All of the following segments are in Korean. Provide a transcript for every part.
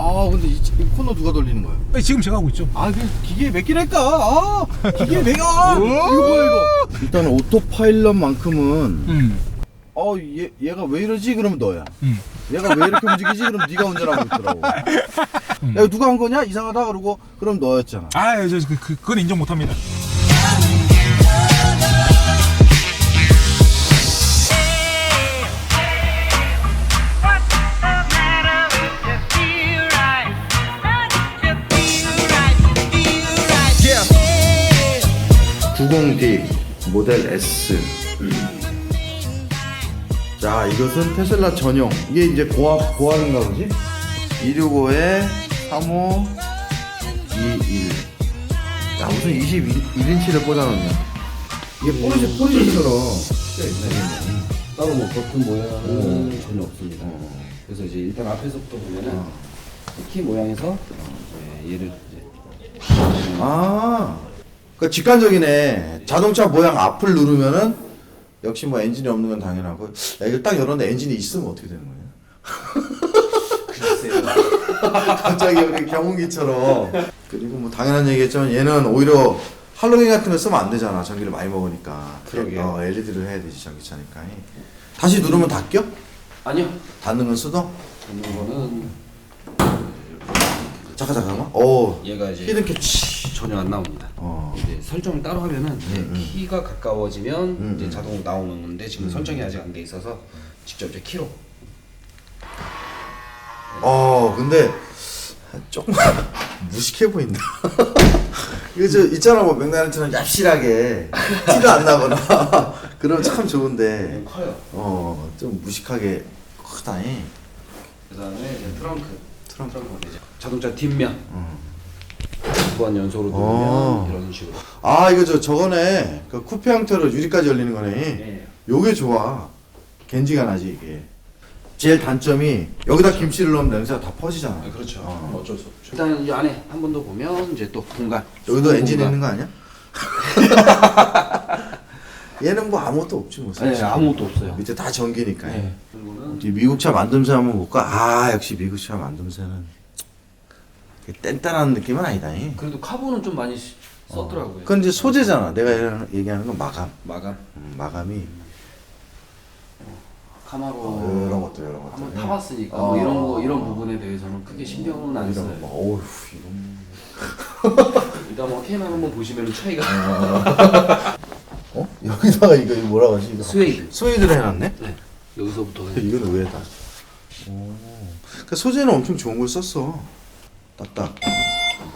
아 근데 이, 이 코너 누가 돌리는 거야? 네, 지금 제가 하고 있죠. 아, 그 기계 몇 개랄까? 아, 기계 몇 아, 이거 뭐야 이거? 일단 오토파일럿만큼은 음. 어, 얘 얘가 왜 이러지? 그러면 너야. 음. 얘가 왜 이렇게 움직이지? 그럼 네가 운전하고 있더라고. 야, 누가 한 거냐? 이상하다 그러고 그럼 너였잖아. 아, 저, 그, 그, 그건 인정 못 합니다. 20딥 모델 S. 자, 이것은 테슬라 전용. 이게 이제 고압, 고압인가 보지? 265에 35, 21. 야, 무슨 21인치를 꽂아놓냐. 이게 포르쉐, 포르쉐처럼. 따로 뭐 버튼 모양은 어. 전혀 없습니다. 어. 그래서 이제 일단 앞에서부터 보면은 어. 키 모양에서 어, 이제 얘를 이제 아, 그 직관적이네. 자동차 모양 앞을 누르면은 역시 뭐 엔진이 없는 건 당연하고. 야, 이거 딱 열었는데 엔진이 있으면 어떻게 되는 거야? 갑자기 우리 경운기처럼. 그리고 뭐 당연한 얘기겠지만 얘는 오히려 할로윈 같은 거 쓰면 안 되잖아. 전기를 많이 먹으니까. 그러게요. 어, LED를 해야 되지 전기차니까. 다시 누르면 닫겨? 아니요. 닫는 건 수동? 잡는 거는 잠깐 잠깐만. 오, 얘가 이제 히든 캐치. 전혀 안 나옵니다. 어. 이제 설정을 따로 하면은 이제 키가 가까워지면 음, 이제 음. 자동 나오는데 지금 설정이 아직 안 돼 있어서 직접 이제 키로 어 근데 조금 무식해 보인다. 이거 저 있잖아 뭐 맥라렌처럼 얍실하게 티도 안 나거나 그러면 참 좋은데 커요. 어 좀 무식하게 크다니. 그다음에 이제 트렁크 트렁크. 트렁크 이제 자동차 뒷면 어. 두번 연속으로 어. 누르면 이런 식으로. 아 이거 저 저거네 그 쿠페 형태로 유리까지 열리는 거네. 예. 요게 좋아. 겐지가 나지 이게. 제일 단점이 여기다 김치를 넣으면 냄새가 다 퍼지잖아. 아, 그렇죠. 어. 어쩔 수 없죠. 일단 이 안에 한 번 더 보면 이제 또 공간. 여기도 엔진 공간. 있는 거 아니야? 얘는 뭐 아무것도 없지 뭐. 네, 사실. 아무것도 없어요. 밑에 다 전기니까. 네. 그리고는 이 미국 차 만듦새 한번 볼까? 아 역시 미국 차 만듦새는 뗀뗀한 느낌은 아니다. 이. 그래도 카본은 좀 많이 시- 썼더라고요. 그건 이제 소재잖아. 내가 얘기하는 건 마감. 마감. 음, 마감이 카마로 어, 이런 것도 이런 것도. 한번 타봤으니까 어. 뭐 이런 거 이런 부분에 대해서는 크게 신경은 안 이런 써요. 거. 어우 이건. 일단 뭐 K만 한번 보시면 차이가 어? 여기다가 이거 이거 뭐라고 하지? 이거? 스웨이드. 스웨이드를 해놨네? 네. 여기서부터 이건 의외다. 오. 그 소재는 엄청 좋은 걸 썼어. 딱딱.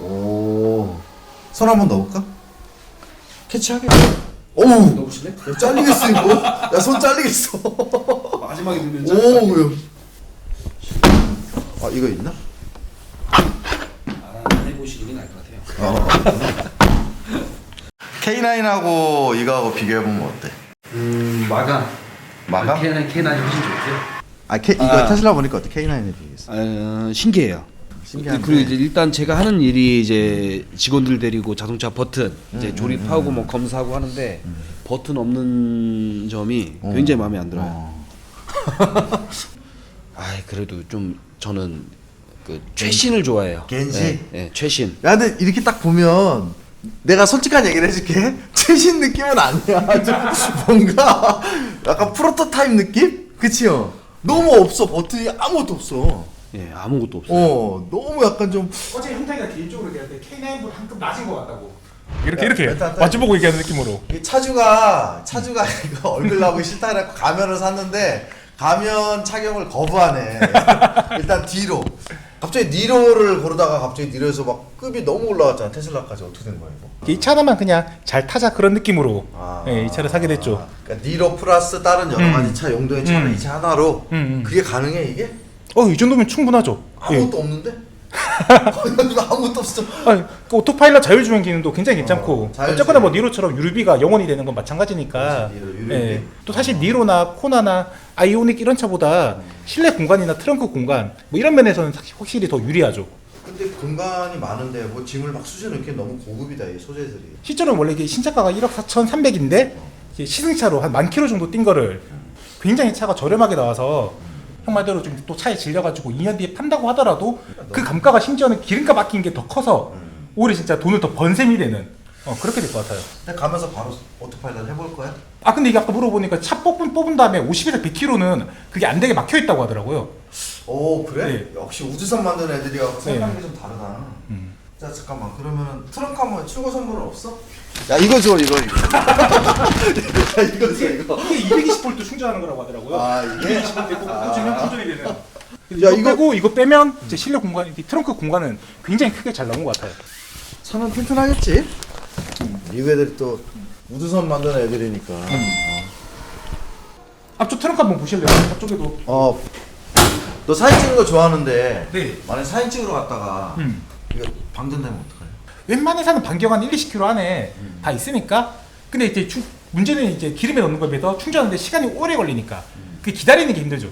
오. 손 한 번 넣어볼까? 캐치하게. 오우. 넣으실래? 야, 잘리겠어 이거. 야 손 잘리겠어. 마지막에 넣으면 오. 야. 아 이거 있나? 안 해보시는 나을 것 같아요. K9하고 이거하고 비교해보면 어때? 음 마감. 마감? K9 K9이 훨씬 좋고요. 아 K, 이거 아. 테슬라 보니까 어때? K9에 비교해서. 어, 신기해요. 신기한데. 그리고 이제 일단 제가 하는 일이 이제 직원들 데리고 자동차 버튼 이제 음, 조립하고 뭐 검사하고 하는데 버튼 없는 점이 굉장히 마음에 안 들어요. 어. 아 그래도 좀 저는 그 최신을 좋아해요. 겐지? 네, 네, 최신. 야, 근데 이렇게 딱 보면 내가 솔직한 얘기를 해줄게. 최신 느낌은 아니야. 좀 뭔가 약간 프로토타입 느낌? 그치요? 너무 없어. 버튼이 아무것도 없어. 예, 아무것도 없어요. 어, 너무 약간 좀 어제 형태가 개인적으로 얘기할 때 K9보다 한급 낮은 것 같다고. 이렇게 이렇게 일단 딱- 마주보고 얘기하는 느낌으로. 이 차주가 차주가 이거 얼굴 나오기 싫다 그래갖고 가면을 샀는데 가면 착용을 거부하네. 일단 뒤로. 갑자기 니로를 고르다가 갑자기 니로에서 막 급이 너무 올라왔잖아. 테슬라까지 어떻게 된 거야 이거? 이 차나만 그냥 잘 타자 그런 느낌으로 아. 예, 이 차를 사게 됐죠. 그러니까 니로 플러스 다른 여러 음. 가지 차 용도의 차를 음. 이 차 하나로 음, 음. 그게 가능해 이게? 어, 이 정도면 충분하죠. 예. 아무것도 없는데? 아무것도 없어. 아니, 그 오토파일럿 자율주행 기능도 굉장히 괜찮고 어, 자율주행. 어쨌거나 뭐 니로처럼 유류비가 영원히 되는 건 마찬가지니까 그렇지, 니로, 유류비. 예. 또 사실 니로나 코나나 아이오닉 이런 차보다 실내 공간이나 트렁크 공간 뭐 이런 면에서는 확실히 더 유리하죠 근데 공간이 많은데 뭐 짐을 막 수저 넣기 너무 고급이다 이 소재들이. 실제로는 원래 이게 신차가가 1억 4,300인데 시승차로 한 만 킬로 정도 뛴 거를 굉장히 차가 저렴하게 나와서 형 말대로 좀 또 차에 질려가지고 2년 뒤에 판다고 하더라도 그 감가가 심지어는 기름값 아낀 게 더 커서 오히려 진짜 돈을 더 번 셈이 되는 어, 그렇게 될 것 같아요. 근데 가면서 바로 오토파일럿 해볼 거야? 아 근데 이게 아까 물어보니까 차 뽑은 뽑은 다음에 50에서 100km는 그게 안 되게 막혀 있다고 하더라고요. 오 그래? 네. 역시 우주선 만드는 애들이 갖고 생각이 좀 다르다. 음. 자 잠깐만 그러면은 트렁크 한번 출고 선물은 없어? 야 이거 줘 이거 이거. 야 이거 줘 이거. 이게 220V 충전하는 거라고 하더라고요. 아 이게 220V 아. 꽂으면 충전이 되는. 야, 이거 이거- 빼고 이거 빼면 이제 실내 공간, 이 트렁크 공간은 굉장히 크게 잘 나온 것 같아요. 차는 튼튼하겠지. 미국 애들이 또 우주선 만드는 애들이니까. 앞쪽 트렁크 한번 보실래요? 앞쪽에도. 어. 너 사진 찍는 거 좋아하는데 네. 만약 사진 찍으러 갔다가 음. 이거 방전되면 어떡해? 웬만해서는 반경 한 1, 20km 안에 다 있으니까. 근데 이제 충- 문제는 이제 기름에 넣는 거에 비해서 충전하는데 시간이 오래 걸리니까 그 기다리는 게 힘들죠.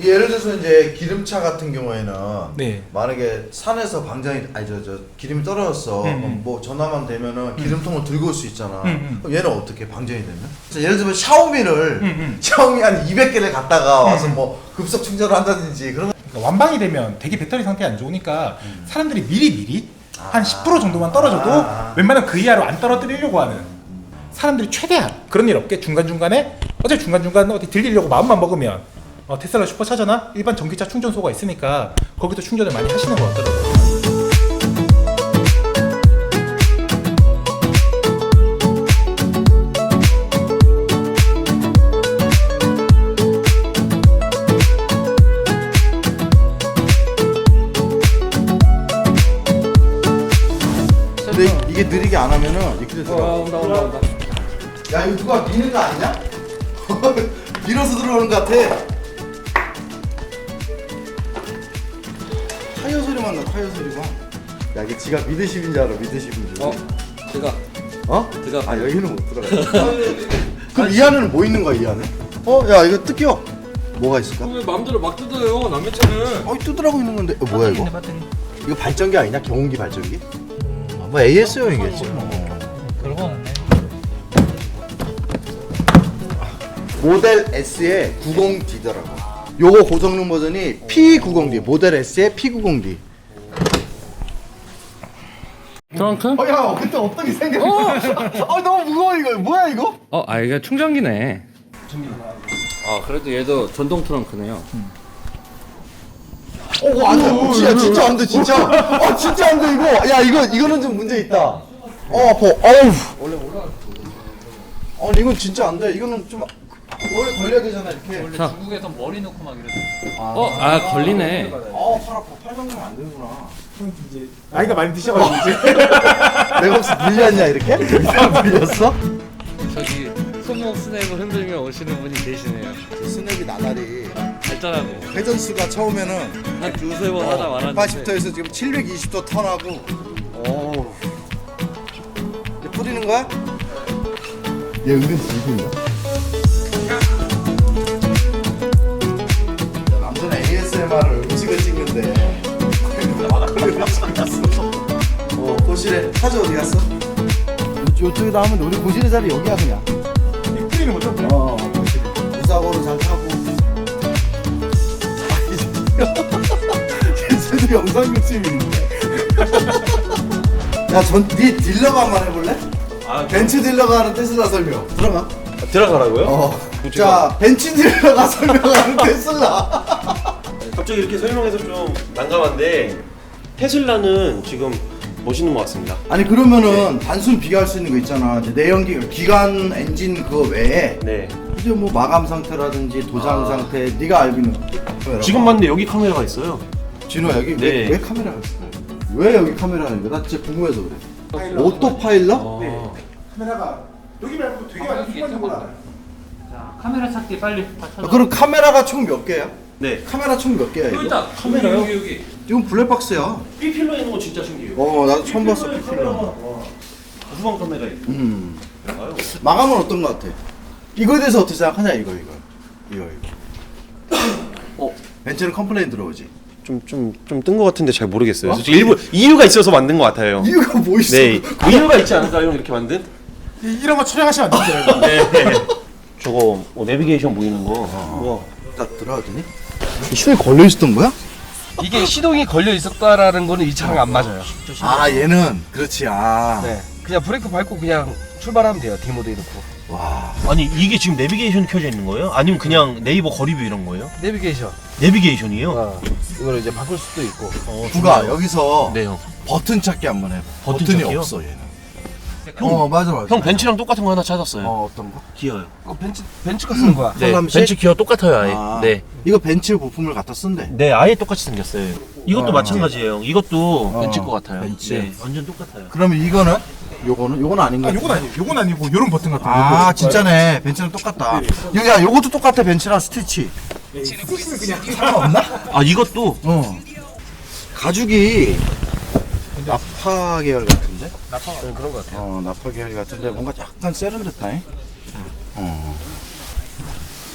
이 예를 들어서 이제 기름차 같은 경우에는 네. 만약에 산에서 방전이 아니 저 저 기름이 떨어졌어 음, 음. 뭐 전화만 되면은 기름통을 들고 올 수 있잖아 음, 음. 그럼 얘는 어떻게 방전이 되면? 예를 들면 샤오미를 음, 음. 샤오미 한 200개를 갖다가 와서 음. 뭐 급속 충전을 한다든지 그런 거 그러니까 완방이 되면 되게 배터리 상태 안 좋으니까 사람들이 미리 미리 한 10% 정도만 떨어져도 아. 웬만하면 그 이하로 안 떨어뜨리려고 하는 사람들이 최대한 그런 일 없게 중간 중간에 어차피 중간 중간 어디 들리려고 마음만 먹으면 어, 테슬라 슈퍼차저나 일반 전기차 충전소가 있으니까 거기서 충전을 많이 하시는 것 같더라고요. 안 하면은 이렇게 되더라고 온다 온다 온다. 야 이거 누가 미는 거 아니냐? 밀어서 들어오는 것 같아 타이어 소리만 나 타이어 소리만 야 이게 지가 미드십인 줄 알아 미드십인 줄 어 제가 어? 들어가. 아 여기는 못 들어가. 그럼 이 안에는 뭐 있는 거야 이 안에? 어, 야 이거 뜯겨. 뭐가 있을까? 왜 마음대로 막 뜯어요 남의 차는? 어, 뜯으라고 있는 건데. 어, 뭐야 이거? 이거 발전기 아니냐? 경운기 발전기? 뭐 AS용이겠지. 같네. 모델 S의 90D더라고. 요거 고성능 버전이 P90D. 모델 S의 P90D. 트렁크? 어, 야, 그때 어떻게 생겼어? 어, 너무 무거워 이거. 뭐야 이거? 어, 아 이게 충전기네. 아 그래도 얘도 전동 트렁크네요. 어, 안 돼. 진짜, 진짜 안 돼, 진짜. 어, 진짜 안 돼, 이거. 야, 이거, 이거는 좀 문제 있다. 어, 아파. 어우. 원래 올라 아니, 이건 진짜 안 돼. 이거는 좀, 오래 걸려야 되잖아, 이렇게. 자. 중국에서 머리 놓고 막 이러던데. 어, 아 걸리네. 아, 팔 아파. 팔 당기면 안 되는구나. 이제 나이가 많이 드셔가지고 이제 내가 혹시 밀렸냐, 이렇게? 밀렸어? 저기 손목 스냅을 흔들며 오시는 분이 계시네요. 스냅이 나날이 발전하고. 회전수가 처음에는 한 두세 번 하다 말았는데. 180도에서 지금 720도 턴하고. 오 이제 뿌리는 거야? 얘 은근 진심이야 남자는 ASMR을 음식을 찍는데. 어 고실에 사주 어디 갔어? 이쪽에 나오면 우리 고실의 자리 여기야 그냥. 뿌리는 거죠? 어 영상 욕심인데 야전네 딜러가 한번 해볼래? 벤츠 딜러가 하는 테슬라 설명 들어가 들어가라고요? 어. 자 벤츠 딜러가 설명하는 테슬라 갑자기 이렇게 설명해서 좀 난감한데 테슬라는 지금 멋있는 것 같습니다. 아니 그러면은 단순 비교할 수 있는 거 있잖아 내연기 기관 엔진 그거 외에 네. 이제 뭐 마감 상태라든지 도장 상태 네가 알고 있는. 지금 봤는데 여기 카메라가 있어요. 진호야 여기 왜, 네. 왜 카메라가 있어? 왜 여기 카메라가 있는 거야? 나 진짜 궁금해서 그래 오토 파일럿? 네. 카메라가 여기 말고 되게 많이 숨어 있는 거라. 자, 카메라 찾기 빨리 다 찾아. 아, 그럼 카메라가 총 몇 개야? 네. 카메라 총 몇 개야 이거? 있다. 카메라요? 여기 여기. 이건 블랙박스야 B필러 있는 거 진짜 신기해요. 어 나도 처음 봤어 와, 후방 카메라 있고. 음 아유. 마감은 어떤 거 같아? 이거에 대해서 어떻게 생각하냐 이거 이거 이거 이거 어. 벤츠는 컴플레인 들어오지 좀좀 좀뜬 것 같은데 잘 모르겠어요. 솔직히 일부 이유가 있어서 만든 것 같아요. 이유가 뭐 있어? 네. 뭐 이유가 있지 않을까요? 이렇게 만든? 이- 이런 거 촬영하시면 안 돼요. 네. 저거 뭐 내비게이션 보이는 거. 우와. 딱 들어가더니 시동이 걸려 있었던 거야? 이게 시동이 걸려 있었다라는 거는 이 차랑 안 맞아요. 아 얘는 그렇지 아. 네. 그냥 브레이크 밟고 그냥 출발하면 돼요. 디모드에 놓고. 아니 이게 지금 내비게이션이 켜져 있는 거예요? 아니면 그냥 네이버 거리뷰 이런 거예요? 내비게이션. 내비게이션이요? 어, 이걸 이제 바꿀 수도 있고. 어, 누가 좋네요. 여기서 네 형. 버튼 찾기 한번 해. 버튼 버튼이 찾기요? 없어 얘는. 형, 어 맞아 맞아. 형 벤츠랑 똑같은 거 하나 찾았어요. 어 어떤 거? 기어요. 그거 벤츠 벤츠가 쓰는 거야. 네, 성남시? 벤츠 기어 똑같아요 아예. 아, 네. 이거 벤츠 부품을 갖다 쓴대. 네, 아예 똑같이 생겼어요. 이것도 어. 마찬가지예요. 형. 이것도 어, 벤츠 거 같아요. 벤츠. 네, 완전 똑같아요. 그러면 이거는? 요거는? 요건 아닌가? 아, 요건 아니고, 요건 아니고, 요런 버튼 같은 거. 아 요거. 진짜네 벤츠랑 똑같다 야 요것도 똑같아 벤츠랑 스티치 상관없나? 아 이것도 어 가죽이 나파 계열 같은데? 네, 그런 거 같아요. 어 나파 계열 같은데 뭔가 약간 세련됐다 잉 어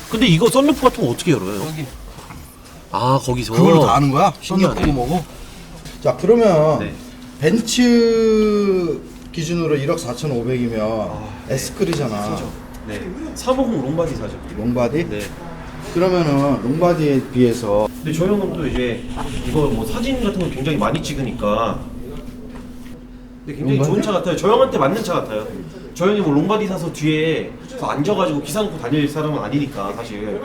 근데 이거 썬루프 같은 거 어떻게 열어요? 여기. 아 거기서 그걸로 다 아는 거야? 신기하네. 썬루프 뭐고? 자 그러면 네. 벤츠 기준으로 1억 4,500이면 S클이잖아 네. 350 롱바디 사죠. 롱바디? 네. 그러면은 롱바디에 비해서 근데 저 형은 또 이제 이거 뭐 사진 같은 거 굉장히 많이 찍으니까 근데 굉장히 좋은 차 같아요. 저 형한테 맞는 차 같아요. 저 형이 뭐 롱바디 사서 뒤에 서 앉아가지고 기사 놓고 다닐 사람은 아니니까 사실.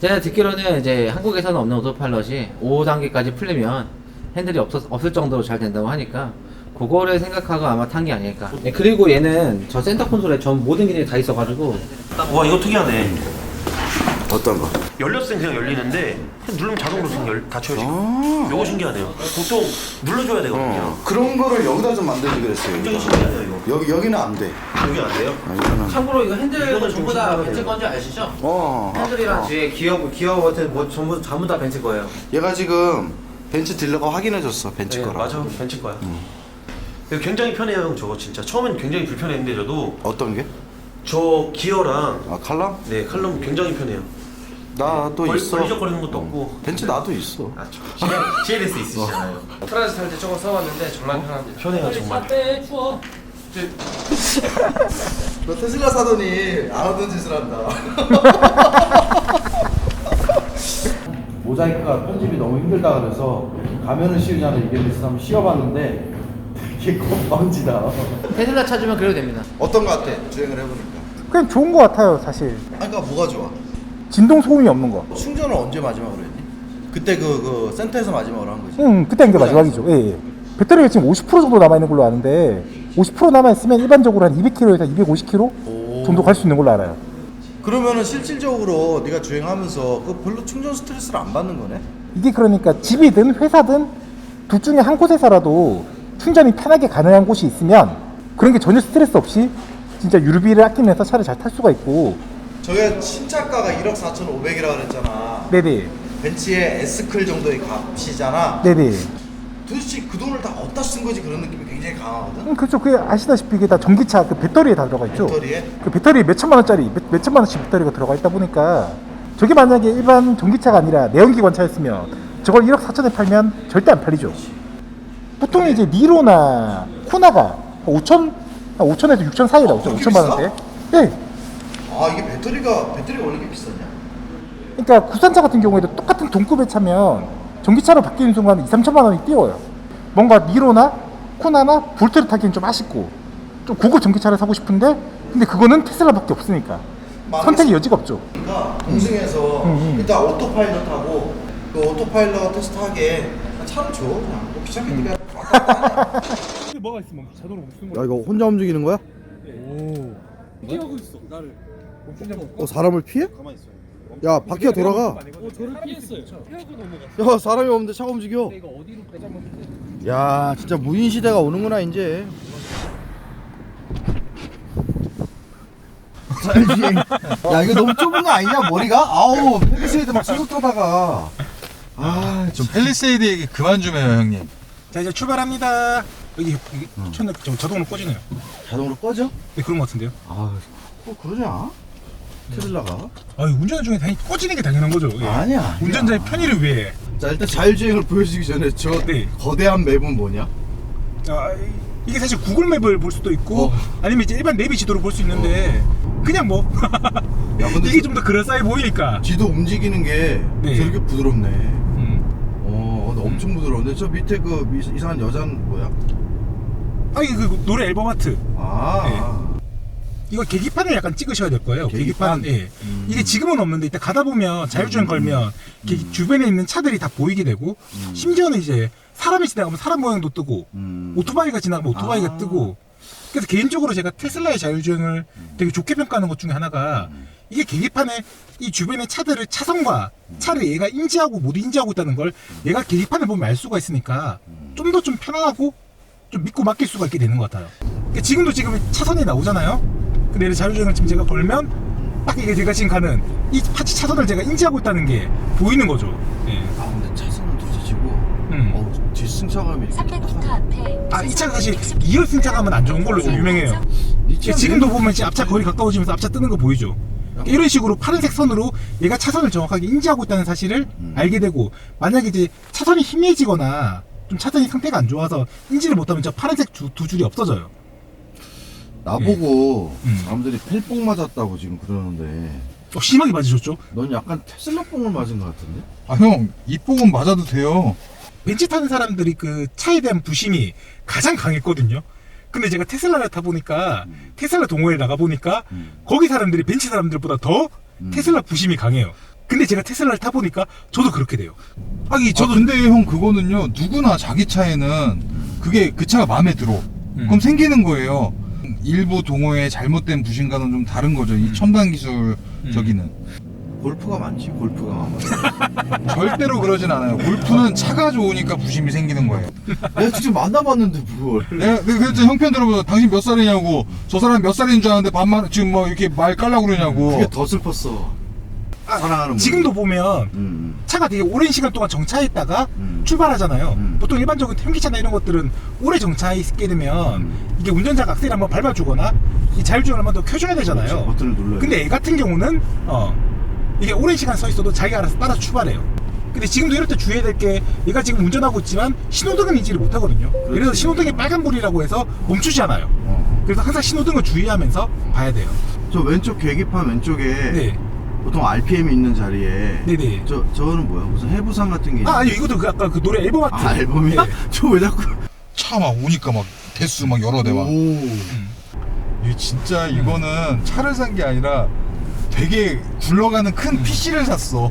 제가 듣기로는 이제 한국에서는 없는 오토파일럿이 5단계까지 풀리면 핸들이 없었, 없을 정도로 잘 된다고 하니까 그거를 생각하고 아마 탄 게 아닐까. 네, 그리고 얘는 저 센터 콘솔에 전 모든 기능이 다 있어가지고 와 이거 특이하네. 어떤 거? 열렸을 땐 그냥 열리는데 그냥 누르면 자동으로 그냥 열, 닫혀요 지금. 요거 신기하네요. 보통 눌러줘야 되거든요. 어, 그런 거를 여기다 좀 만들지 그랬어요 굉장히. 신기하네요 이거. 여기, 여기는 안 돼. 여기 안 돼요? 아, 이거는. 참고로 이거 핸들도 이거는 전부 좀 다. 벤츠 건지 아시죠? 어. 핸들이랑 뒤에 기어 기어 버튼 뭐 전부 전부 다 벤츠 거예요. 얘가 지금 벤츠 딜러가 확인해줬어, 벤츠 네, 거라. 맞아 벤츠 거야. 굉장히 편해요 형 저거 진짜. 처음엔 굉장히 불편했는데 저도 어떤 게? 저 기어랑 아, 칼럼? 네 칼럼 굉장히 편해요. 나도 걸- 있어. 걸리적거리는 것도 없고. 벤츠 나도 있어. 아, 저 CLS 있으시잖아요. 프라이스 탈때 저거 써봤는데 정말 편합니다. 편해요 정말. 너 테슬라 사더니 안 하던 짓을 한다. 모자이크가 편집이 너무 힘들다 그래서 가면을 씌우자는 의견이 있어서 한번 씌워봤는데 이게 건방지다. 테슬라 찾으면 그래도 됩니다. 어떤 거 같아? 주행을 해보니까. 그냥 좋은 거 같아요, 사실. 아니, 그러니까 뭐가 좋아? 진동 소음이 없는 거. 충전을 언제 마지막으로 했니? 그때 그, 그 센터에서 마지막으로 한 거지. 응, 그때 한게 마지막이죠. 예, 예. 배터리가 지금 50% 정도 남아있는 걸로 아는데, 50% 남아있으면 일반적으로 한 200km에서 250km 정도 갈 수 있는 걸로 알아요. 그러면은 실질적으로 네가 주행하면서 그 별로 충전 스트레스를 안 받는 거네? 이게 그러니까 집이든 회사든 둘 중에 한 곳에서라도 충전이 편하게 가능한 곳이 있으면 그런 게 전혀 스트레스 없이 진짜 유류비를 아끼면서 차를 잘 탈 수가 있고 저게 신차가가 1억 4,500이라 그랬잖아. 네네 벤츠의 S클 정도의 값이잖아. 네네 도대체 그 돈을 다 어디다 쓴 거지 그런 느낌이 굉장히 강하거든. 음, 그렇죠 그게 아시다시피 이게 다 전기차 그 배터리에 다 들어가 있죠 배터리에? 그 배터리에 몇 천만 원짜리 몇, 몇 천만 원씩 배터리가 들어가 있다 보니까 저게 만약에 일반 전기차가 아니라 내연기관 차였으면 저걸 1억 4천에 팔면 절대 안 팔리죠 보통 이제 니로나 코나가 5천 5천에서 6천 사이에 나오죠. 아, 그렇게 5천만 원대. 예. 아 이게 배터리가 배터리가 원래 이렇게 비쌌냐? 그러니까 국산차 같은 경우에도 똑같은 동급의 차면 전기차로 바뀌는 순간 2, 3천만 원이 뛰어요. 뭔가 니로나 코나나 볼트를 타기엔 좀 아쉽고 좀 고급 전기차를 사고 싶은데 근데 그거는 테슬라밖에 없으니까 선택의 여지가 없죠. 그러니까 동승에서 음, 일단 오토파일럿 하고 그 오토파일럿 테스트하게 차를 줘. 그냥. 뭐 귀찮게 네가 뭐가 있으면 자동으로 멈추는 야? 이거 혼자 움직이는 거야? 뛰어고 있어. 나를. 어 사람을 피해? 야 바퀴가 돌아가. 어 저를 피했어요. 야 사람이 없는데 차가 움직여. 야 진짜 무인 시대가 오는구나 이제. 야 이거 너무 좁은 거 아니냐 머리가? 아우 펠리세이드 막쑥 떠다가. 좀 펠리세이드 얘기 그만 좀 해요 형님 자 이제 출발합니다. 여기 천 저, 자동으로 꺼지네요. 자동으로 꺼져? 네 그런 것 같은데요. 아, 뭐 그러냐? 테슬라가? 아 운전 중에 당연히 꺼지는 게 당연한 거죠. 예. 아니야, 아니야. 운전자의 편의를 위해. 자 일단 자율주행을 보여주기 전에 저 네. 거대한 맵은 뭐냐? 아, 이- 이게 사실 구글 맵을 볼 수도 있고 어. 아니면 이제 일반 내비 지도를 볼 수 있는데 그냥 뭐 야, 근데 이게 좀 더 그럴싸해 보이니까. 뒤도 움직이는 게 네. 저렇게 부드럽네. 음. 엄청 부드러운데 저 밑에 그 미- 이상한 여자는 뭐야? 아니 그 노래 앨범 아트. 아, 이거 계기판을 약간 찍으셔야 될 거예요. 계기판. 계기판? 예. 음. 이게 지금은 없는데 이따 가다 보면 자율주행 걸면 이렇게 주변에 있는 차들이 다 보이게 되고 심지어는 이제 사람이 지나가면 사람 모양도 뜨고 음. 오토바이가 지나가면 오토바이가 아. 뜨고 그래서 개인적으로 제가 테슬라의 자율주행을 되게 좋게 평가하는 것 중에 하나가 이게 계기판에 이 주변의 차들을 차선과 차를 얘가 인지하고 못 인지하고 있다는 걸 얘가 계기판을 보면 알 수가 있으니까 좀더좀 편안하고 좀 믿고 맡길 수가 있게 되는 것 같아요. 그러니까 지금도 지금 차선이 나오잖아요. 근데 자율주행을 지금 제가 걸면 딱 이게 제가 지금 가는 이 파치 차선을 제가 인지하고 있다는 게 보이는 거죠. 예. 아 근데 차선은 둘째치고 음. 어, 뒷승차감이 이렇게 300m 앞에 아, 이 차가 사실 2열 승차감은 안 좋은 걸로 좀 유명해요. 지금도 보면 지금 앞차 거리 가까워지면서 앞차 뜨는 거 보이죠? 그러니까 이런 식으로 파란색 선으로 얘가 차선을 정확하게 인지하고 있다는 사실을 알게 되고 만약에 이제 차선이 희미해지거나 좀 차선이 상태가 안 좋아서 인지를 못하면 저 파란색 두, 두 줄이 없어져요. 나보고 음. 사람들이 펠뽕 맞았다고 지금 그러는데 어, 심하게 맞으셨죠? 넌 약간 테슬라 뽕을 맞은 것 같은데? 아형 이뽕은 맞아도 돼요. 벤츠 타는 사람들이 그 차에 대한 부심이 가장 강했거든요. 근데 제가 테슬라를 타보니까 테슬라 동호회에 나가보니까 거기 사람들이 벤츠 사람들보다 더 테슬라 부심이 강해요. 근데 제가 테슬라를 타보니까 저도 그렇게 돼요. 아니 저도 저도 근데 형 그거는요 누구나 자기 차에는 그게 그 차가 마음에 들어. 그럼 생기는 거예요. 일부 동호회 잘못된 부신과는 좀 다른 거죠. 이 첨단 기술 저기는 골프가 많지 골프가 많아 절대로 그러진 않아요. 골프는 차가 좋으니까 부심이 생기는 거예요. 내가 직접 만나봤는데 뭘 내가 내가 그랬죠 형편 들어보서 당신 몇 살이냐고 저 사람 몇 살인 줄 아는데 반말 지금 뭐 이렇게 말 깔라고 그러냐고. 그게 더 슬펐어 사랑하는 분 지금도 보면 음, 차가 되게 오랜 시간 동안 정차해 있다가 음. 출발하잖아요. 음. 보통 일반적인 현기차나 이런 것들은 오래 정차해 있게 되면 이게 운전자가 악셀 한번 밟아주거나 이 자율주행을 한번 더 켜줘야 되잖아요. 그렇죠. 버튼을 눌러야 근데 얘 같은 경우는 어 이게 오랜 시간 서 있어도 자기가 알아서 따라 출발해요. 근데 지금도 이럴 때 주의해야 될 게 얘가 지금 운전하고 있지만 신호등은 인지를 못하거든요. 그래서 신호등이 빨간불이라고 해서 멈추지 않아요. 어. 그래서 항상 신호등을 주의하면서 봐야 돼요. 저 왼쪽 계기판 왼쪽에 네. 보통 RPM이 있는 자리에 네네. 저 저거는 뭐야 무슨 해부상 같은 게 아, 있는 아니 이것도 그 아까 그 노래 앨범 아트. 아 앨범이야? 저왜 자꾸 차 막 오니까 막 대수 막 여러 대 막. 오이 진짜 이거는 차를 산 게 아니라 되게 굴러가는 큰 PC를 샀어.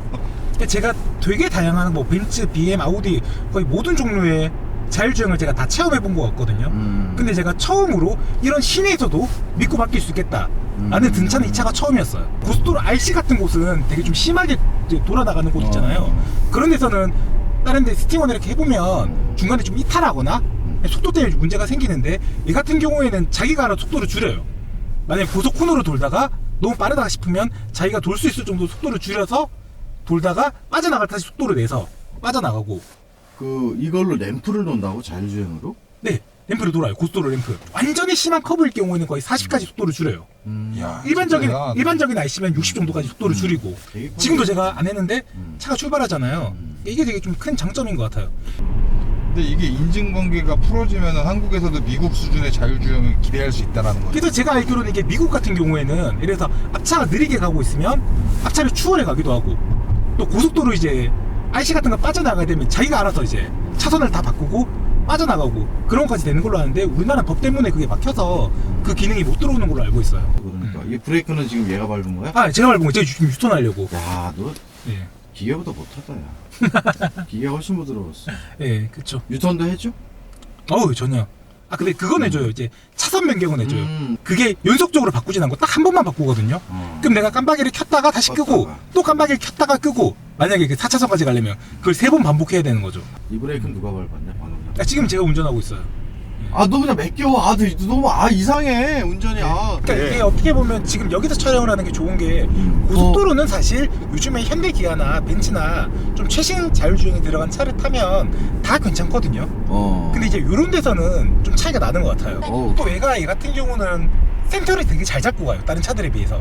근데 제가 되게 다양한 뭐 벤츠, BM, 아우디 거의 모든 종류의 자율주행을 제가 다 체험해 본 것 같거든요. 음. 근데 제가 처음으로 이런 시내에서도 믿고 맡길 수 있겠다. 라는 음. 등차는 이 차가 처음이었어요. 고속도로 RC 같은 곳은 되게 좀 심하게 이제 돌아 나가는 곳 있잖아요. 어. 그런 데서는 다른 데 스팅어를 이렇게 해보면 중간에 좀 이탈하거나 속도 때문에 문제가 생기는데 이 같은 경우에는 자기가 알아 속도를 줄여요. 만약에 고속 코너로 돌다가 너무 빠르다 싶으면 자기가 돌 수 있을 정도 속도를 줄여서 돌다가 빠져나갈 다시 속도를 내서 빠져나가고. 그 이걸로 램프를 놓는다고? 자율주행으로? 네. 램프를 돌아요. 고속도로 램프. 완전히 심한 커브일 경우에는 거의 40까지 속도를 줄여요. 야, 일반적인 진짜. 일반적인 IC면 60 정도까지 속도를 줄이고. 되게 빠르네. 지금도 제가 안 했는데 차가 출발하잖아요. 이게 되게 좀 큰 장점인 것 같아요 근데 이게 인증관계가 풀어지면 한국에서도 미국 수준의 자율주행을 기대할 수 있다라는 거죠. 그래서 제가 알기로는 이게 미국 같은 경우에는 들어서 앞차가 느리게 가고 있으면 앞차를 추월해 가기도 하고 또 고속도로 이제 IC 같은 거 빠져나가게 되면 자기가 알아서 이제 차선을 다 바꾸고 빠져나가고 그런 것까지 되는 걸로 아는데 우리나라 법 때문에 그게 막혀서 그 기능이 못 들어오는 걸로 알고 있어요. 그러니까 이 브레이크는 지금 얘가 밟은 거야? 아 제가 밟은 거 제가 유턴하려고. 야 너 예, 기계보다 못하다 야 기계가 훨씬 부드러웠어 예, 그렇죠. 유턴도 해줘? 어우 전혀. 아 근데 그건 해줘요. 이제 차선 변경은 해줘요. 음. 그게 연속적으로 바꾸진 않고 딱 한 번만 바꾸거든요. 어. 그럼 내가 깜빡이를 켰다가 다시 끄고 껐다가. 또 깜빡이를 켰다가 끄고 만약에 그 4차선까지 가려면 그걸 세 번 반복해야 되는 거죠. 이 브레이크는 누가 밟았냐 방금 아, 지금 제가 운전하고 있어요. 아 너 그냥 맡겨 아 너, 너무 아 이상해 운전이 아 그러니까 이게 어떻게 보면 지금 여기서 촬영을 하는 게 좋은 게 고속도로는 사실 요즘에 현대 기아나 벤츠나 좀 최신 자율주행이 들어간 차를 타면 다 괜찮거든요. 어. 근데 이제 이런 데서는 좀 차이가 나는 것 같아요. 어우. 또 얘가 얘 같은 경우는 센터를 되게 잘 잡고 가요. 다른 차들에 비해서.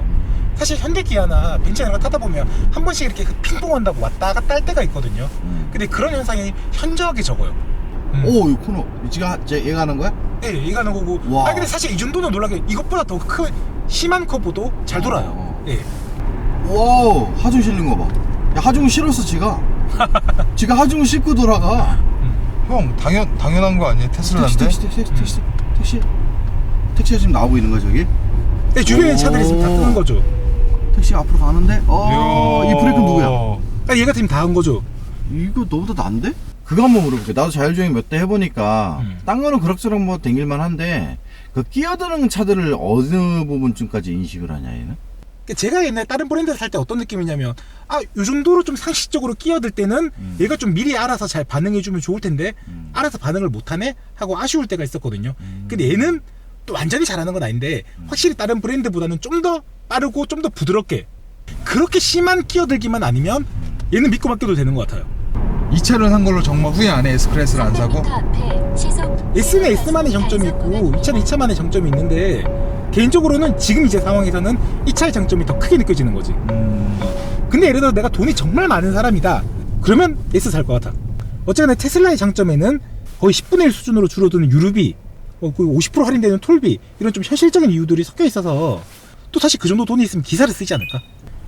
사실 현대 기아나 벤츠 이런 거 타다 보면 한 번씩 이렇게 그 핑퐁한다고 왔다 갔다 할 때가 있거든요. 음. 근데 그런 현상이 현저하게 적어요. 음. 오, 이 코너. 지가 제 얘가 하는 거야? 예, 얘가 하는 거고. 와. 아 근데 사실 이 정도는 놀라게 이것보다 더 큰 심한 커브도 잘 돌아요. 어. 예. 와우 하중 실는 거 봐. 야 하중 실었어 지가. 지가 하중 싣고 돌아가. 형 당연 당연한 거 아니에요 택시 테슬라인데? 택시 택시 택시 택시 택시가 지금 나오고 있는 거야 저기. 네, 주변에 오. 차들이 있으면 다 뜨는 거죠. 택시가 앞으로 가는데 어이 브레이크 누구야? 아, 얘 같으면 다한 거죠. 이거 너보다 난데? 그거 한번 물어볼게. 나도 자율주행 몇 대 해보니까 음. 딴 거는 그럭저럭 뭐 댕길만 한데 그 끼어드는 차들을 어느 부분쯤까지 인식을 하냐 얘는? 그러니까 제가 옛날에 다른 브랜드를 살 때 어떤 느낌이냐면 아, 요 정도로 좀 상식적으로 끼어들 때는 음. 얘가 좀 미리 알아서 잘 반응해 주면 좋을 텐데 알아서 반응을 못 하네 하고 아쉬울 때가 있었거든요. 음. 근데 얘는 또 완전히 잘하는 건 아닌데 확실히 다른 브랜드보다는 좀 더 빠르고 좀 더 부드럽게 그렇게 심한 끼어들기만 아니면 얘는 믿고 맡겨도 되는 것 같아요. 이 차를 산 걸로 정말 후회 안 해 에스크레스를 안 사고? S는 S만의 장점이 있고 이 차는 이 차만의 장점이 있는데 개인적으로는 지금 이제 상황에서는 이 차의 장점이 더 크게 느껴지는 거지. 근데 예를 들어 내가 돈이 정말 많은 사람이다. 그러면 S 살 것 같아. 어쨌거나 테슬라의 장점에는 거의 10분의 1 수준으로 줄어드는 유류비, 어, 그50% 할인되는 톨비 이런 좀 현실적인 이유들이 섞여 있어서 또 사실 그 정도 돈이 있으면 기사를 쓰지 않을까?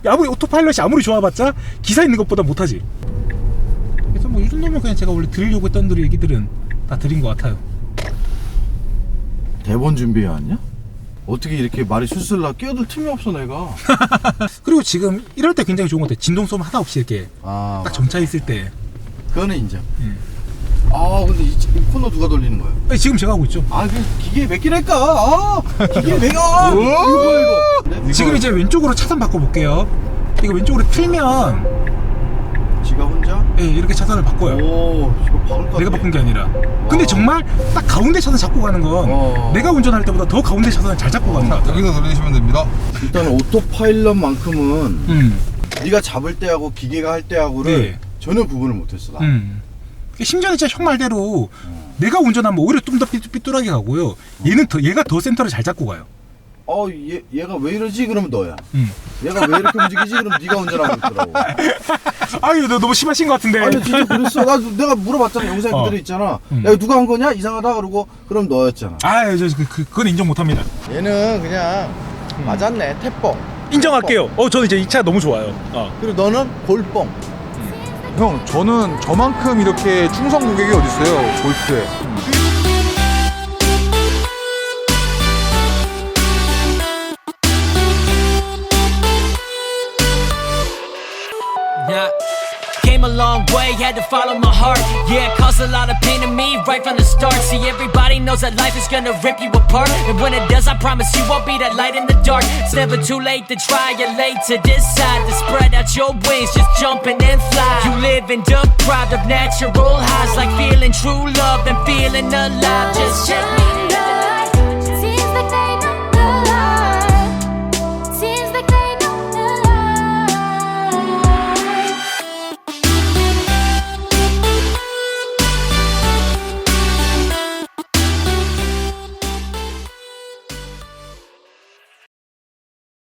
야, 아무리 오토파일럿이 아무리 좋아봤자 기사 있는 것보다 못하지. 그래서 뭐 이 정도면 그냥 제가 원래 드리려고 했던 들 얘기들은 다 드린 것 같아요. 대본 준비해 왔냐? 어떻게 이렇게 말이 술술 나 끼어들 틈이 없어 내가. 그리고 지금 이럴 때 굉장히 좋은 것 같아요. 진동 소음 하나 없이 이렇게 아딱 정차 있을 때. 그거는 인정. 예. 아 근데 이, 이 코너 누가 돌리는 거야? 아니, 지금 제가 하고 있죠. 아 그 기계 몇 개랄까? 아 기계 몇가 이거 뭐야 이거? 네? 지금 이제 왼쪽으로 차선 바꿔볼게요. 이거 왼쪽으로 틀면 지가 혼자? 예, 이렇게 차선을 바꿔요. 오 이거 박을 것 같아. 내가 바꾼 게 아니라. 근데 정말 딱 가운데 차선 잡고 가는 건 어. 내가 운전할 때보다 더 가운데 차선을 잘 잡고 가는 것 같아요. 여기서 돌리시면 됩니다 일단 오토파일럿만큼은 음, 네가 잡을 때하고 기계가 할 때하고를 네. 전혀 구분을 못했어 나. 음. 심지어는 진짜 형 말대로 내가 운전하면 오히려 좀더 삐뚤하게 가고요. 얘는 더 얘가 더 센터를 잘 잡고 가요. 어, 얘, 얘가 왜 이러지? 그러면 너야. 음. 얘가 왜 이렇게 움직이지? 그러면 네가 운전하고 있더라고. 아유, 너 너무 심하신 것 같은데. 아니 진짜 그랬어. 나 내가 물어봤잖아. 영상에 어. 그대로 있잖아. 음. 야 누가 한 거냐? 이상하다 그러고 그럼 너였잖아. 아, 저, 그, 그, 그건 인정 못합니다. 얘는 그냥 맞았네. 태뻥. 인정할게요. 어, 저는 이제 이 차 너무 좋아요. 어. 그리고 너는 골뻥. 형 저는 저만큼 이렇게 충성 고객이 어딨어요 골프에. Came a long way, had to follow my heart. Yeah, caused a lot of pain to me right from the start. See, everybody knows that life is gonna rip you apart. And when it does, I promise you won't be that light in the dark. It's never too late to try, you're late to decide to spread out your wings, just jumping and fly. You live in deprived of natural highs, like feeling true love and feeling alive. Just check me. Seems like they